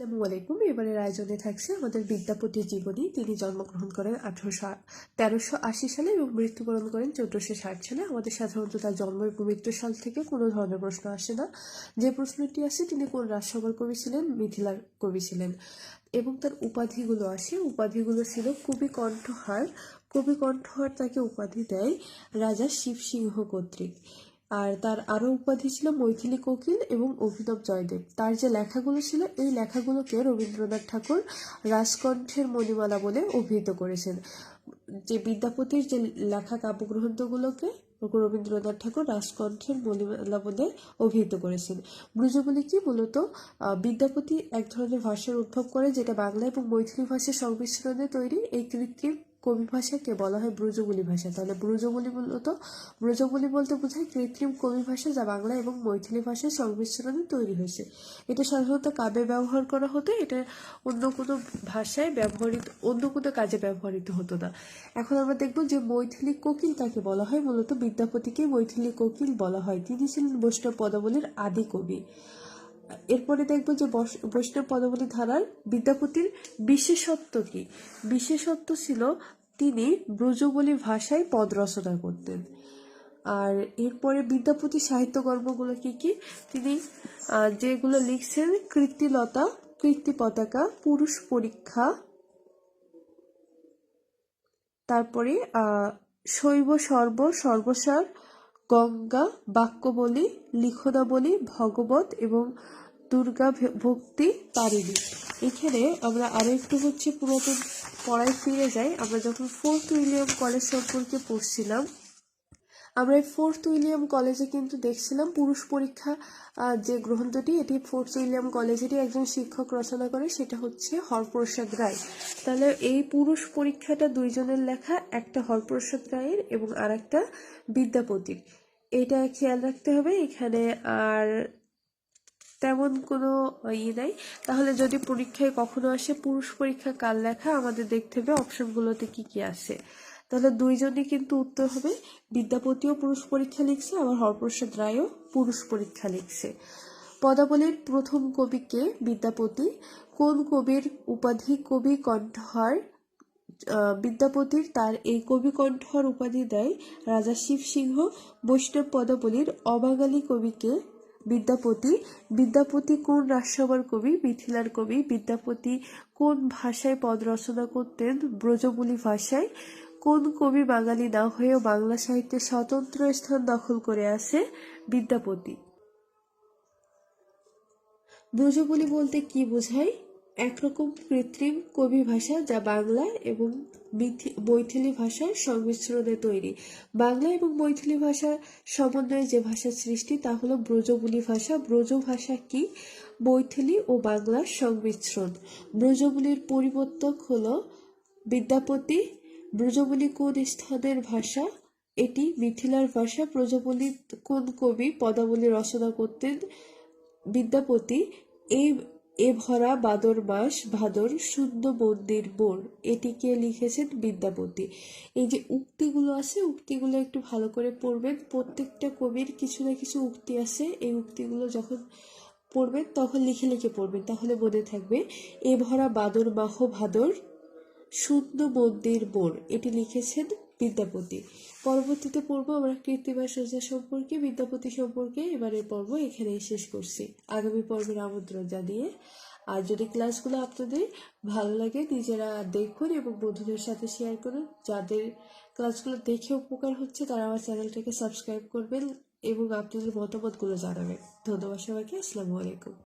আসসালামু আলাইকুম এবারের আয়োজনে থাকছে আমাদের বিদ্যাপতির জীবনী। তিনি জন্মগ্রহণ করেন আঠারোশো তেরোশো আশি সালে এবং মৃত্যুবরণ করেন চোদ্দোশো ষাট সালে। আমাদের সাধারণত তার জন্ম এবং মৃত্যু সাল থেকে কোনো ধরনের প্রশ্ন আসে না। যে প্রশ্নটি আসে, তিনি কোন রাজসভার কবি ছিলেন? মিথিলার কবি ছিলেন। এবং তার উপাধিগুলো আসে। উপাধিগুলো ছিল কবি কণ্ঠহার। কবি কণ্ঠহার তাকে উপাধি দেয় রাজা শিবসিংহ কর্তৃক। আর তার আরও উপাধি ছিল মৈথিলি কোকিল এবং অভিনব জয়দেব। তার যে লেখাগুলো ছিল, এই লেখাগুলোকে রবীন্দ্রনাথ ঠাকুর রাজকণ্ঠের মণিমালা বলে অভিহিত করেছেন। যে বিদ্যাপতির যে লেখা কাব্যগ্রন্থগুলোকে রবীন্দ্রনাথ ঠাকুর রাজকণ্ঠের মণিমালা বলে অভিহিত করেছেন। ব্রজবলি কি মূলত বিদ্যাপতি এক ধরনের ভাষার উদ্ভব করে, যেটা বাংলা এবং মৈথিলী ভাষার সংমিশ্রণে তৈরি এই কৃত্রিম কবি ভাষাকে বলা হয় ব্রজবুলি ভাষা। তাহলে ব্রজবুলি মূলত ব্রজবুলি বলতে বোঝায় কৃত্রিম কবি ভাষা যা বাংলা এবং মৈথিলি ভাষার সংমিশ্রণে তৈরি হয়েছে। এটা সাধারণত কাব্যে ব্যবহার করা হতো, এটা অন্য কোনো ভাষায় ব্যবহৃত, অন্য কোনো কাজে ব্যবহৃত হতো না। এখন আমরা দেখব যে মৈথিলি কোকিল তাকে বলা হয়। মূলত বিদ্যাপতিকে মৈথিলি কোকিল বলা হয়। তিনি ছিলেন বৈষ্ণব পদাবলীর আদি কবি। এরপরে দেখব যে বৈষ্ণব পদাবলী ধারার বিদ্যাপতির বিশেষত্ব কি? বিশেষত্ব ছিল তিনি ব্রজবলী ভাষায় পদ রচনা করতেন। আর এরপরে বিদ্যাপতি সাহিত্যকর্মগুলো কি কি? তিনি যেগুলো লিখছেন কৃত্তিলতা কীর্তি পতাকা পুরুষ পরীক্ষা, তারপরে শৈব সর্ব, সর্বসার গঙ্গা বাক্যবলী লিখনাবলী ভগবত এবং দুর্গা ভক্তি পারিনি এখানে আমরা আরও একটু হচ্ছে পুরাতন পড়ায় ফিরে যাই। আমরা যখন ফোর্থ উইলিয়াম কলেজ সম্পর্কে পড়ছিলাম আমরা এই ফোর্থ উইলিয়াম কলেজে কিন্তু দেখছিলাম পুরুষ পরীক্ষা যে গ্রন্থটি, এটি ফোর্থ উইলিয়াম কলেজেরই একজন শিক্ষক রচনা করে, সেটা হচ্ছে হরপ্রসাদ রায়। তাহলে এই পুরুষ পরীক্ষাটা দুইজনের লেখা, একটা হরপ্রসাদ রায়ের এবং আর একটা বিদ্যাপতির। এটা খেয়াল রাখতে হবে এখানে, আর তেমন কোনো ইয়ে নাই। তাহলে যদি পরীক্ষায় কখনো আসে পুরুষ পরীক্ষা কার লেখা, আমাদের দেখতে হবে অপশনগুলোতে কি কি আছে। তাহলে দুইজনই কিন্তু উত্তর হবে। বিদ্যাপতিও পুরুষ পরীক্ষা লিখছে, আবার হরপ্রসাদ রায়ও পুরুষ পরীক্ষা লিখছে। পদাবলীর প্রথম কবিকে বিদ্যাপতি, কোন কবির উপাধি কবি কণ্ঠহার? বিদ্যাপতির তার এই কবি কণ্ঠহার উপাধি দেয় রাজা শিবসিংহ বৈষ্ণব পদাবলীর অবাঙালি কবিকে বিদ্যাপতি বিদ্যাপতি কোন রাজসভার কবি? মিথিলার কবি। বিদ্যাপতি কোন ভাষায় পদ রচনা করতেন? ব্রজবুলি ভাষায়। কোন কবি বাঙালি না হয়েও বাংলা সাহিত্যে স্বতন্ত্র স্থান দখল করে আছে বিদ্যাপতি ব্রজবলি বলতে কি বোঝায়? একরকম কৃত্রিম কবি ভাষা যা বাংলা এবং মিথি- মৈথিলি ভাষার সংমিশ্রণে তৈরি। বাংলা এবং মৈথিলি ভাষার সমন্বয়ে যে ভাষার সৃষ্টি, তা হলো ব্রজবুলি ভাষা। ব্রজ ভাষা কি? মৈথিলি ও বাংলার সংমিশ্রণ। ব্রজবুলির পরিবর্তক হলো বিদ্যাপতি ব্রজবুলি কোন স্থানের ভাষা? এটি মিথিলার ভাষা। ব্রজবুলি কোন কবি পদাবলী রচনা করতেন? বিদ্যাপতি এই এ ভরা বাদর মাস ভাদর শূন্য মন্দির মোর এটিকে লিখেছেন? বিদ্যাপতি। এই যে উক্তিগুলো আছে, উক্তিগুলো একটু ভালো করে পড়বেন। প্রত্যেকটা কবির কিছু না কিছু উক্তি আছে। এই উক্তিগুলো যখন পড়বেন, তখন লিখে লিখে পড়বেন। তাহলে মনে থাকবে, এ ভরা বাদর মাহ ভাদর শূন্য মন্দির মোর এটি লিখেছেন বিদ্যাপতি। পরবর্তীতে পড়ব আমরা কৃত্তিমা সোজা সম্পর্কে, বিদ্যাপতি সম্পর্কে। এবারের পর্ব এখানেই শেষ করছি। আগামী পর্বের আমন্ত্রণ জানিয়ে আর যদি ক্লাসগুলো আপনাদের ভালো লাগে, নিজেরা দেখুন এবং বন্ধুদের সাথে শেয়ার করুন। যাদের ক্লাসগুলো দেখে উপকার হচ্ছে, তারা আমার চ্যানেলটাকে সাবস্ক্রাইব করবেন এবং আপনাদের মতামতগুলো জানাবেন। ধন্যবাদ সবাইকে। আসসালামু আলাইকুম।